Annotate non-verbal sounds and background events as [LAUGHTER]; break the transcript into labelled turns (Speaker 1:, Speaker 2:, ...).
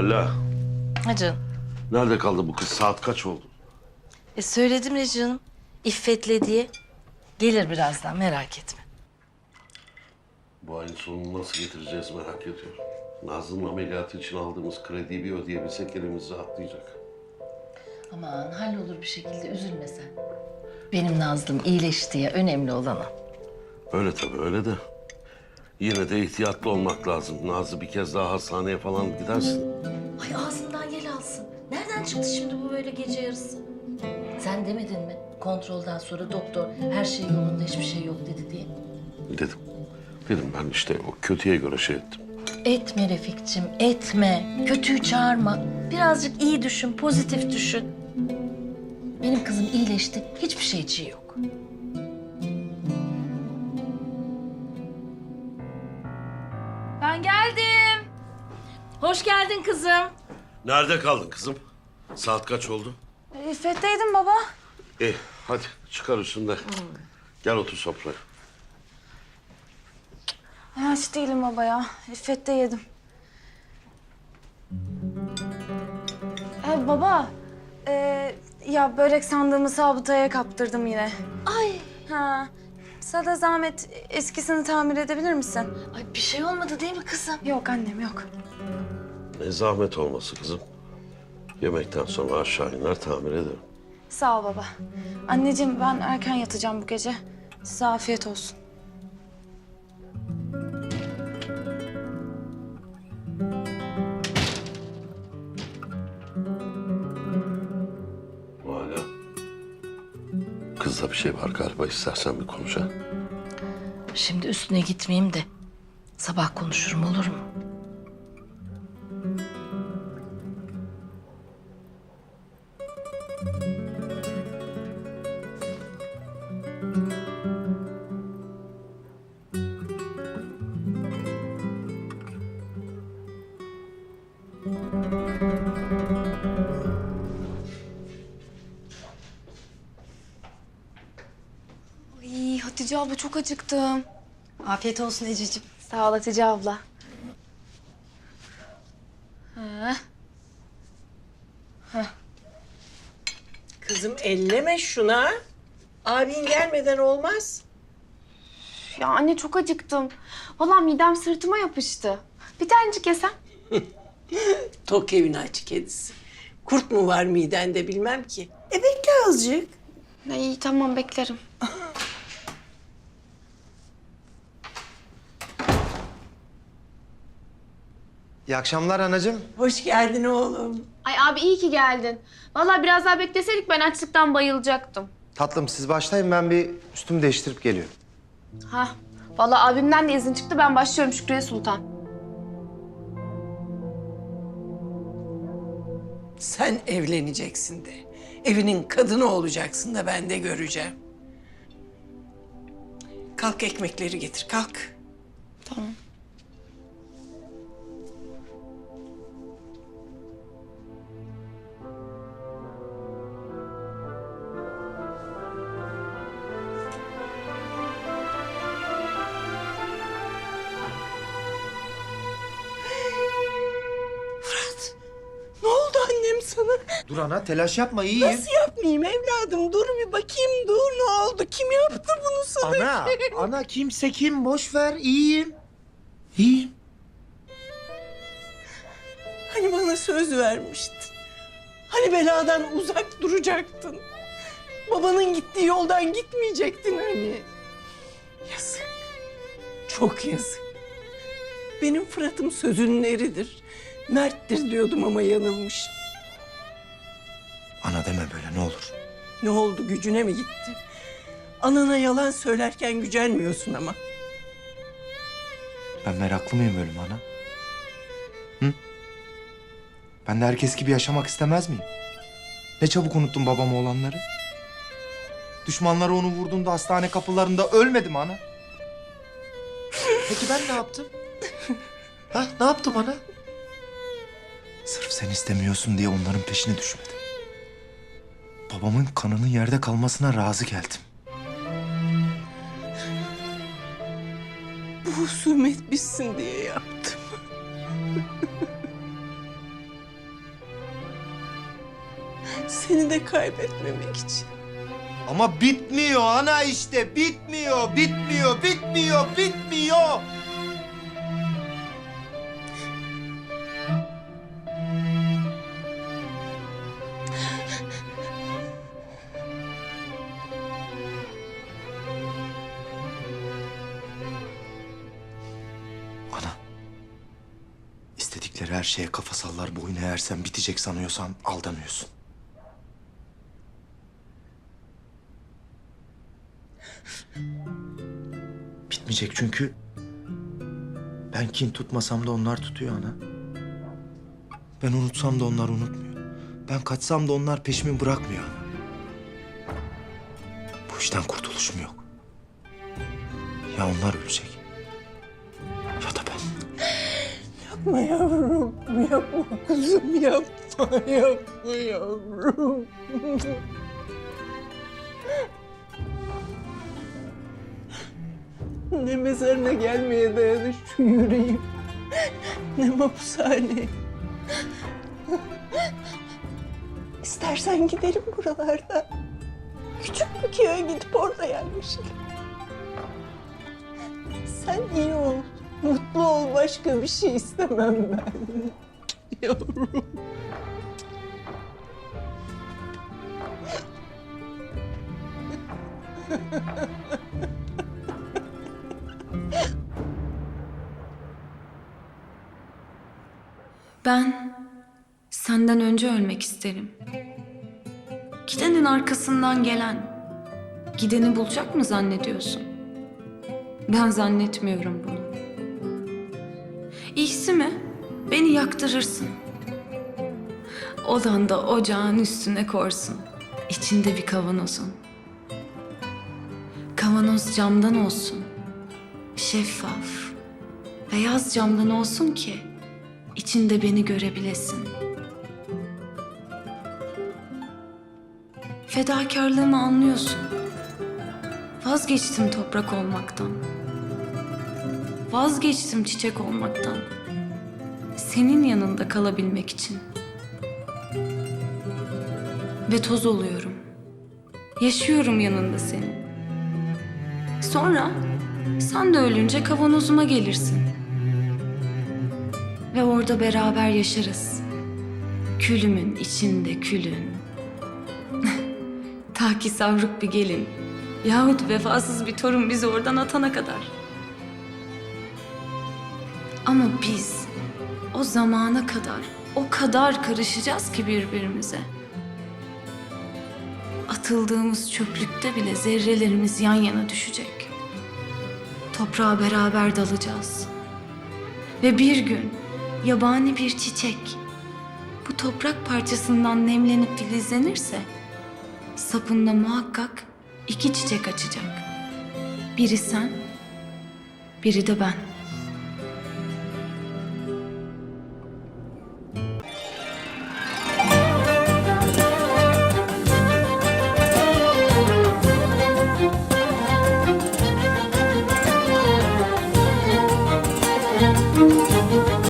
Speaker 1: Mualla.
Speaker 2: Ha canım.
Speaker 1: Nerede kaldı bu kız? Saat kaç oldu?
Speaker 2: E söyledim ya canım. İffetle diye. Gelir birazdan merak etme.
Speaker 1: Bu ayın sonunu nasıl getireceğiz merak ediyorum. Nazlı'nın ameliyatı için aldığımız krediyi bir ödeyebilsek elimiz rahatlayacak.
Speaker 2: Aman hallolur bir şekilde üzülme sen. Benim Nazlım iyileşti ya önemli olan o.
Speaker 1: Öyle tabii öyle de. Yine de ihtiyatlı olmak lazım. Nazlı bir kez daha hastaneye falan gidersin.
Speaker 2: Ay ağzından yel alsın. Nereden çıktı şimdi bu böyle gece yarısı? Sen demedin mi? Kontrolden sonra doktor her şey yolunda hiçbir şey yok dedi diye.
Speaker 1: Dedim. Dedim ben işte o kötüye göre şey ettim.
Speaker 2: Etme Refikçim, etme. Kötüyü çağırma. Birazcık iyi düşün, pozitif düşün. Benim kızım iyileşti, hiçbir şey için yok. Ben geldim. Hoş geldin kızım.
Speaker 1: Nerede kaldın kızım? Saat kaç oldu?
Speaker 3: İffet'teydim baba.
Speaker 1: İyi hadi çıkar üstünde. Gel otur sofraya.
Speaker 3: Ay, aç değilim baba ya. İffet'te yedim. Ee, baba. ee, ya börek sandığımı sabıtaya kaptırdım yine.
Speaker 2: Ay,
Speaker 3: Ha. Sana zahmet eskisini tamir edebilir misin?
Speaker 2: ay bir şey olmadı değil mi kızım?
Speaker 3: Yok annem yok.
Speaker 1: Ne zahmet olması kızım. Yemekten sonra aşağı iner tamir ederim.
Speaker 3: Sağ ol baba. Anneciğim ben erken yatacağım bu gece. Size afiyet olsun.
Speaker 1: Kızda bir şey var galiba istersen bir konuş ha.
Speaker 2: Şimdi üstüne gitmeyeyim de sabah konuşurum olur mu?
Speaker 3: Hatice abla çok acıktım.
Speaker 4: Afiyet olsun Ececiğim.
Speaker 3: Sağ ol Hatice abla.
Speaker 5: Kızım elleme şuna. Abin gelmeden olmaz.
Speaker 3: Ya anne çok acıktım. Vallahi midem sırtıma yapıştı. Bir tanecik yesem. [LAUGHS]
Speaker 5: Tok evin aç kedisi. Kurt mu var midende bilmem ki. E bekle azıcık.
Speaker 3: İyi tamam beklerim. [LAUGHS]
Speaker 6: İyi akşamlar anacığım.
Speaker 5: Hoş geldin oğlum.
Speaker 7: Ay abi iyi ki geldin. Vallahi biraz daha bekleseydik ben açlıktan bayılacaktım.
Speaker 6: Tatlım siz başlayın ben bir üstümü değiştirip geliyorum.
Speaker 7: Ha. Vallahi abimden de izin çıktı ben başlıyorum Şükrü'ye Sultan.
Speaker 5: Sen evleneceksin de. Evinin kadını olacaksın da ben de göreceğim. Kalk ekmekleri getir kalk.
Speaker 3: Tamam.
Speaker 5: Sana?
Speaker 6: Dur ana telaş yapma iyiyim.
Speaker 5: Nasıl yapmayayım evladım? Dur bir bakayım dur ne oldu? Kim yaptı bunu sana?
Speaker 6: Ana, [LAUGHS] ana kimse kim boş ver iyiyim. İyiyim.
Speaker 5: Hani bana söz vermiştin? Hani beladan uzak duracaktın? Babanın gittiği yoldan gitmeyecektin hani? Yazık. Çok yazık. Benim Fırat'ım sözünün eridir. Merttir diyordum ama yanılmış.
Speaker 6: Ana deme böyle ne olur.
Speaker 5: Ne oldu gücüne mi gitti? Anana yalan söylerken gücenmiyorsun ama.
Speaker 6: Ben meraklı mıyım ölüm ana? Hı? Ben de herkes gibi yaşamak istemez miyim? Ne çabuk unuttun babama olanları. Düşmanları onu vurduğunda hastane kapılarında ölmedim ana. Peki ben ne yaptım? ha, ne yaptım ana? Sırf sen istemiyorsun diye onların peşine düşmedim. Babamın kanının yerde kalmasına razı geldim.
Speaker 5: Bu husumet bitsin diye yaptım. Seni de kaybetmemek için.
Speaker 6: Ama bitmiyor ana işte bitmiyor, bitmiyor, bitmiyor, bitmiyor. İstedikleri her şeye kafa sallar boyun eğersen bitecek sanıyorsan aldanıyorsun. Bitmeyecek çünkü ben kin tutmasam da onlar tutuyor ana. Ben unutsam da onlar unutmuyor. Ben kaçsam da onlar peşimi bırakmıyor ana. Bu işten kurtuluşum yok. Ya onlar ölecek
Speaker 5: Yapma yavrum, yapma kızım, yapma, yapma yavrum. ne mezarına gelmeye dayanır şu yüreğim, ne mapushaneye. İstersen gidelim buralarda. Küçük bir köye gidip orada yerleşelim. Sen iyi ol, mutlu ol. Başka bir şey istemem ben. [LAUGHS] Yavrum.
Speaker 8: Ben senden önce ölmek isterim. Gidenin arkasından gelen gideni bulacak mı zannediyorsun? Ben zannetmiyorum bunu. İyisi mi? Beni yaktırırsın. Odanda ocağın üstüne korsun. İçinde bir kavanozun. Kavanoz camdan olsun. Şeffaf. Beyaz camdan olsun ki içinde beni görebilesin. Fedakarlığımı anlıyorsun. Vazgeçtim toprak olmaktan. Vazgeçtim çiçek olmaktan. Senin yanında kalabilmek için. Ve toz oluyorum. Yaşıyorum yanında senin. Sonra sen de ölünce kavanozuma gelirsin. Ve orada beraber yaşarız. Külümün içinde külün. [LAUGHS] Ta ki savruk bir gelin yahut vefasız bir torun bizi oradan atana kadar. Ama biz o zamana kadar o kadar karışacağız ki birbirimize. Atıldığımız çöplükte bile zerrelerimiz yan yana düşecek. Toprağa beraber dalacağız. Ve bir gün yabani bir çiçek bu toprak parçasından nemlenip filizlenirse sapında muhakkak iki çiçek açacak. Biri sen, biri de ben.